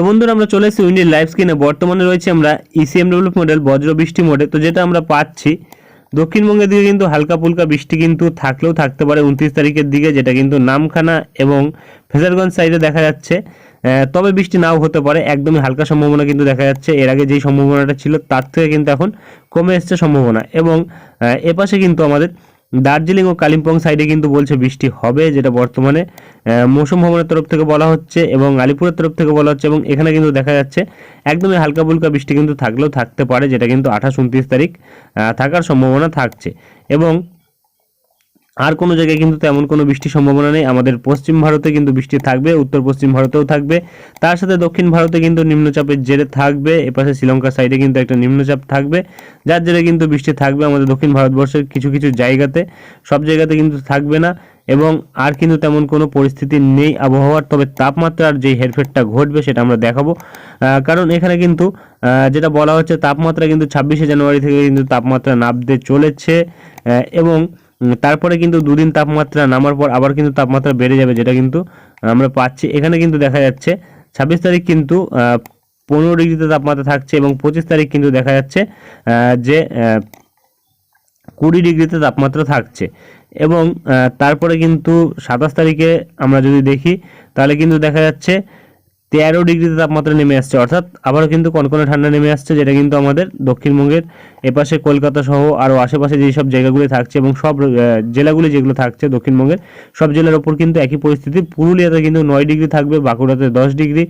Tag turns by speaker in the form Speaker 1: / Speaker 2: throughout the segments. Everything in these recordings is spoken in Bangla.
Speaker 1: তো বন্ধুরা, আমরা চলে এসেছি উইন্ডির লাইভ স্ক্রিনে বর্তমানে রয়েছে আমরা E ইসিএম ডেভেলপ মডেল বজ্র বৃষ্টি মোডে তো যেটা আমরা পাচ্ছি, দক্ষিণবঙ্গের দিকে কিন্তু হালকা ফুলকা বৃষ্টি কিন্তু থাকলেও থাকতে পারে উনত্রিশ তারিখের দিকে, যেটা কিন্তু নামখানা এবং ফেজারগঞ্জ সাইডে দেখা যাচ্ছে। তবে বৃষ্টি নাও হতে পারে, একদমই হালকা সম্ভাবনা কিন্তু দেখা যাচ্ছে। এর আগে যেই সম্ভাবনাটা ছিল, তার থেকে কিন্তু এখন কমে এসছে সম্ভাবনা। এবং এপাশে কিন্তু আমাদের দার্জিলিং ও কালিম্পং সাইডে কিন্তু বলছে বৃষ্টি হবে, যেটা বর্তমানে মৌসুম ভবনের তরফ থেকে বলা হচ্ছে এবং আলিপুরের তরফ থেকে বলা হচ্ছে এবং এখানে কিন্তু দেখা যাচ্ছে একদমই হালকা ফুলকা বৃষ্টি কিন্তু থাকলেও থাকতে পারে, যেটা কিন্তু আঠাশ, উনত্রিশ তারিখ থাকার সম্ভাবনা থাকছে। এবং আর কোনো জায়গায় কিন্তু তেমন কোনো বৃষ্টির সম্ভাবনা নেই। আমাদের পশ্চিম ভারতে কিন্তু বৃষ্টি থাকবে, উত্তর পশ্চিম ভারতেও থাকবে। তার সাথে দক্ষিণ ভারতে কিন্তু নিম্নচাপের জেরে থাকবে। এপাশে শ্রীলঙ্কার সাইডে কিন্তু একটা নিম্নচাপ থাকবে। যার জেরে কিন্তু বৃষ্টি থাকবে আমাদের দক্ষিণ ভারতবর্ষের কিছু কিছু জায়গাতে। সব জায়গাতে কিন্তু থাকবে না এবং আর কিন্তু তেমন কোনো পরিস্থিতি নেই আবহাওয়ার। তবে তাপমাত্রার যে হেরফেরটা ঘটবে সেটা আমরা দেখাবো। কারণ এখানে কিন্তু যেটা বলা হচ্ছে তাপমাত্রা কিন্তু ছাব্বিশে জানুয়ারি থেকে কিন্তু তাপমাত্রা নামতে চলেছে। এবং তারপরে কিন্তু দুদিন তাপমাত্রা নামার পর আবার কিন্তু তাপমাত্রা বেড়ে যাবে, যেটা কিন্তু আমরা পাচ্ছি। এখানে কিন্তু দেখা যাচ্ছে, ছাব্বিশ তারিখ কিন্তু পনেরো ডিগ্রিতে তাপমাত্রা থাকছে এবং পঁচিশ তারিখ কিন্তু দেখা যাচ্ছে যে কুড়ি ডিগ্রিতে তাপমাত্রা থাকছে। এবং তারপরে কিন্তু সাতাশ তারিখে আমরা যদি দেখি, তাহলে কিন্তু দেখা যাচ্ছে তেরো ডিগ্রিতে তাপমাত্রা নেমে আসছে। অর্থাৎ আবারও কিন্তু কনকনে ঠান্ডা নেমে আসছে, যেটা কিন্তু আমাদের দক্ষিণবঙ্গের এপাশে কলকাতা সহ আরও আশেপাশে যেই সব জায়গাগুলি থাকছে এবং সব জেলাগুলি যেগুলো থাকছে দক্ষিণবঙ্গের, সব জেলার ওপর কিন্তু একই পরিস্থিতি। পুরুলিয়াতে কিন্তু নয় ডিগ্রি থাকবে, বাঁকুড়াতে দশ ডিগ্রি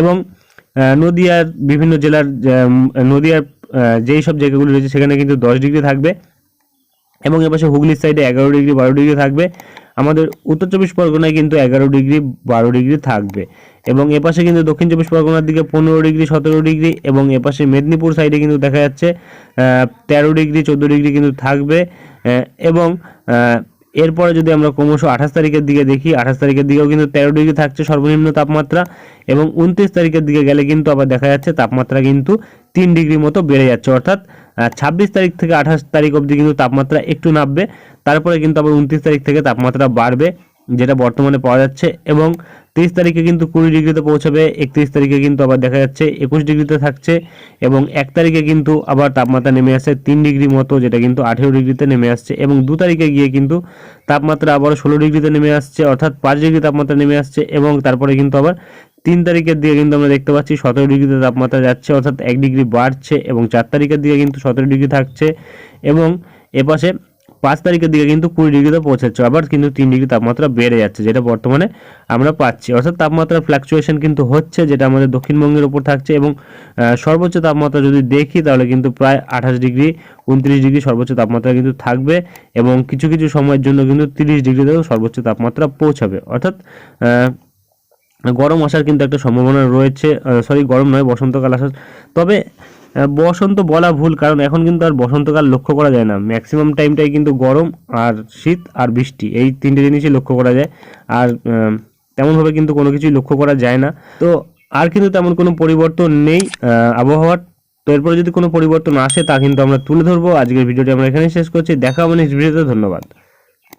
Speaker 1: এবং নদিয়ার বিভিন্ন জেলার নদিয়ার যেই সব জায়গাগুলি রয়েছে সেখানে কিন্তু দশ ডিগ্রি থাকবে এবং এপাশে হুগলির সাইডে এগারো ডিগ্রি, বারো ডিগ্রি থাকবে। আমাদের উত্তর চব্বিশ পরগনায় কিন্তু এগারো ডিগ্রি, বারো ডিগ্রি থাকবে। এবং এপাশে কিন্তু দক্ষিণ চব্বিশ পরগনার দিকে পনেরো ডিগ্রি, সতেরো ডিগ্রি এবং এপাশে মেদিনীপুর সাইডে কিন্তু দেখা যাচ্ছে তেরো ডিগ্রি, চোদ্দ ডিগ্রি কিন্তু থাকবে এবং এরপরে যদি আমরা ক্রমশ আঠাশ তারিখের দিকে দেখি, আঠাশ তারিখের দিকেও কিন্তু তেরো ডিগ্রি থাকছে সর্বনিম্ন তাপমাত্রা এবং উনত্রিশ তারিখের দিকে গেলে কিন্তু আবার দেখা যাচ্ছে তাপমাত্রা কিন্তু তিন ডিগ্রি মতো বেড়ে যাচ্ছে। অর্থাৎ ছাব্বিশ তারিখ থেকে আঠাশ তারিখ অবধি কিন্তু তাপমাত্রা একটু নামবে, তারপরে কিন্তু আবার উনত্রিশ তারিখ থেকে তাপমাত্রা বাড়বে। যেটা বর্তমানে পাওয়া যাচ্ছে এবং তেইশ তারিখে কিন্তু কুড়ি ডিগ্রিতে পৌঁছাবে, একত্রিশ তারিখে কিন্তু আবার দেখা যাচ্ছে একুশ ডিগ্রিতে থাকছে এবং এক তারিখে কিন্তু আবার তাপমাত্রা নেমে আসছে তিন ডিগ্রি মতো, যেটা কিন্তু আঠেরো ডিগ্রিতে নেমে আসছে এবং দু তারিখে গিয়ে কিন্তু তাপমাত্রা আবার ষোলো ডিগ্রিতে নেমে আসছে, অর্থাৎ পাঁচ ডিগ্রি তাপমাত্রা নেমে আসছে এবং তারপরে কিন্তু আবার তিন তারিখের দিকে কিন্তু আমরা দেখতে পাচ্ছি সতেরো ডিগ্রিতে তাপমাত্রা যাচ্ছে, অর্থাৎ এক ডিগ্রি বাড়ছে এবং চার তারিখের দিকে কিন্তু সতেরো ডিগ্রি থাকছে এবং এপাশে পাঁচ তারিখের দিকে কিন্তু কুড়ি ডিগ্রিতে পৌঁছাচ্ছে আবার কিন্তু তিন ডিগ্রি তাপমাত্রা বেড়ে যাচ্ছে, যেটা বর্তমানে আমরা পাচ্ছি। অর্থাৎ তাপমাত্রার ফ্লাকচুয়েশন কিন্তু হচ্ছে, যেটা আমাদের দক্ষিণবঙ্গের উপর থাকছে এবং সর্বোচ্চ তাপমাত্রা যদি দেখি, তাহলে কিন্তু প্রায় আঠাশ ডিগ্রি, উনত্রিশ ডিগ্রি সর্বোচ্চ তাপমাত্রা কিন্তু থাকবে এবং কিছু কিছু সময়ের জন্য কিন্তু তিরিশ ডিগ্রিতেও সর্বোচ্চ তাপমাত্রা পৌঁছাবে। অর্থাৎ গরম আসার কিন্তু একটা সম্ভাবনা রয়েছে সরি, গরম নয়, বসন্তকাল আসার। তবে বসন্ত বলা ভুল, কারণ এখন কিন্তু আর বসন্তকাল লক্ষ্য করা যায় না। ম্যাক্সিমাম টাইমটাই কিন্তু গরম আর শীত আর বৃষ্টি, এই তিনটে জিনিসই লক্ষ্য করা যায়। আর তেমনভাবে কিন্তু কোনো কিছুই লক্ষ্য করা যায় না। তো আর কিন্তু তেমন কোনো পরিবর্তন নেই আবহাওয়ার। তো এরপরে যদি কোনো পরিবর্তন আসে, তা কিন্তু আমরা তুলে ধরবো। আজকের ভিডিওটি আমরা এখানেই শেষ করছি। দেখা হবে নেক্সট ভিডিওতে। ধন্যবাদ।